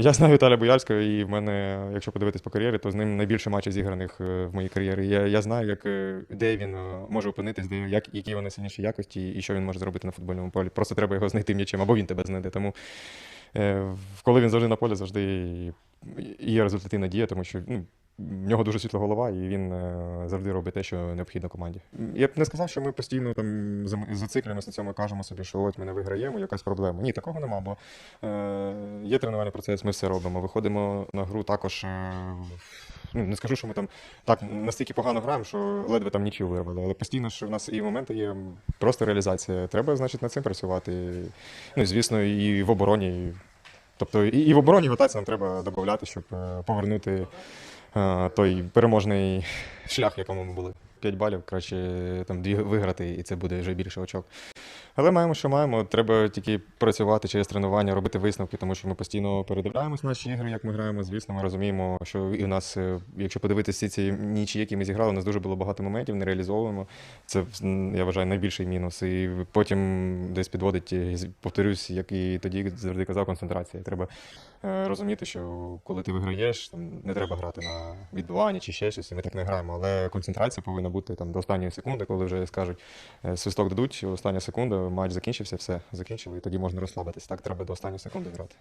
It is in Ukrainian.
Я знаю Віталія Боярського, і в мене, якщо подивитись по кар'єрі, то з ним найбільше матчів зіграних е, в моїй кар'єрі. Я, я знаю, як, е, де він е, може опинитись, де, як, які вони сильніші якості і що він може зробити на футбольному полі. Просто треба його знайти м'ячем, або він тебе знайде. Тому е, коли він завжди на полі, завжди є результативна дія, тому що ну, в нього дуже світла голова, і він е, завжди робить те, що необхідно команді. Я б не сказав, що ми постійно там зациклюємося на цьому і кажемо собі, що от ми не виграємо, якась проблема. Ні, такого нема, бо е, є тренувальний процес, ми все робимо. Виходимо на гру також. Е, ну, не скажу, що ми там так настільки погано граємо, що ледве там нічого вирвали. Але постійно що в нас і моменти є просто реалізація. Треба, значить, над цим працювати. Ну звісно, і в обороні. Тобто і, і в обороні готації нам треба додати, щоб е, повернути той переможний шлях, якому ми були. 5 балів, краще там дві виграти, і це буде вже більше очок. Але маємо, що маємо. Треба тільки працювати через тренування, робити висновки, тому що ми постійно передивляємось наші ігри, як ми граємо. Звісно, ми розуміємо, що і в нас, е, якщо подивитися ці нічі, які ми зіграли, у нас дуже було багато моментів, не реалізовуємо. Це я вважаю найбільший мінус. І потім десь підводить, е, повторюсь, як і тоді завжди казав, концентрація. Треба е, розуміти, що коли ти виграєш, там не треба грати на відбивання чи ще щось, і ми так не граємо. Але концентрація повинна бути там до останньої секунди, коли вже скажуть, е, свисток дадуть, остання секунда, матч закінчився, все, закінчили, і тоді можна розслабитись. Так треба до останньої секунди грати.